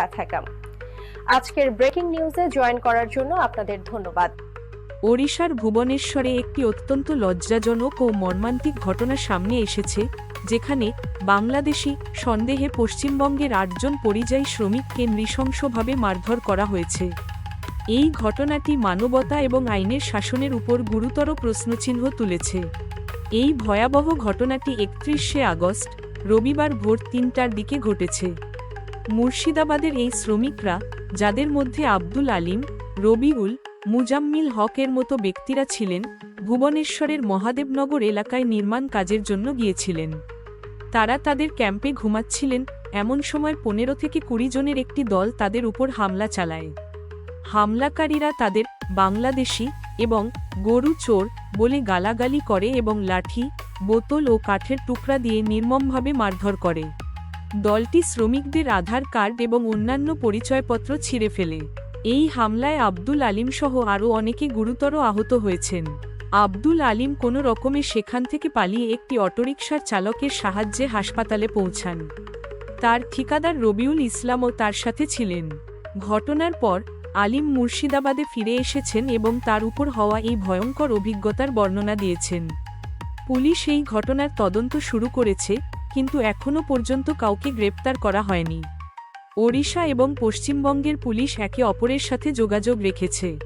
প্যাথাগাম আজকের ব্রেকিং নিউজে জয়েন করার জন্য আপনাদের ধন্যবাদ। ওড়িশার ভুবনেশ্বরে একটি অত্যন্ত লজ্জাজনক ও মর্মান্তিক ঘটনা সামনে এসেছে, যেখানে বাংলাদেশি সন্দেহে পশ্চিমবঙ্গের আটজন পরিযায়ী শ্রমিককে নৃশংসভাবে মারধর করা হয়েছে। এই ঘটনাটি মানবতা এবং আইনের শাসনের উপর গুরুতর প্রশ্নচিহ্ন তুলেছে। এই ভয়াবহ ঘটনাটি একত্রিশে আগস্ট, রবিবার ভোর তিনটার দিকে ঘটেছে। মুর্শিদাবাদের এই শ্রমিকরা, যাদের মধ্যে আব্দুল আলিম, রবিউল, মুজাম্মিল হকের মতো ব্যক্তিরা ছিলেন, ভুবনেশ্বরের মহাদেবনগর এলাকায় নির্মাণ কাজের জন্য গিয়েছিলেন। তারা তাদের ক্যাম্পে ঘুমাচ্ছিলেন, এমন সময় পনেরো থেকে কুড়ি জনের একটি দল তাদের উপর হামলা চালায়। হামলাকারীরা তাদের বাংলাদেশি এবং গরু চোর বলে গালাগালি করে এবং লাঠি, বোতল ও কাঠের টুকরা দিয়ে নির্মমভাবে মারধর করে। দলটি শ্রমিকদের আধার কার্ড এবং অন্যান্য পরিচয়পত্র ছিঁড়ে ফেলে। এই হামলায় আব্দুল আলিম সহ আরও অনেকে গুরুতর আহত হয়েছেন। আব্দুল আলিম কোনো রকমে সেখান থেকে পালিয়ে একটি অটোরিকশার চালকের সাহায্যে হাসপাতালে পৌঁছান। তার ঠিকাদার রবিউল ইসলামও তার সাথে ছিলেন। ঘটনার পর আলিম মুর্শিদাবাদে ফিরে এসেছেন এবং তার উপর হওয়া এই ভয়ঙ্কর অভিজ্ঞতার বর্ণনা দিয়েছেন। পুলিশ এই ঘটনার তদন্ত শুরু করেছে কিন্তু এখনও পর্যন্ত কাউকে গ্রেপ্তার করা হয়নি। ওড়িশা এবং পশ্চিমবঙ্গের পুলিশ একে অপরের সাথে যোগাযোগ রেখেছে।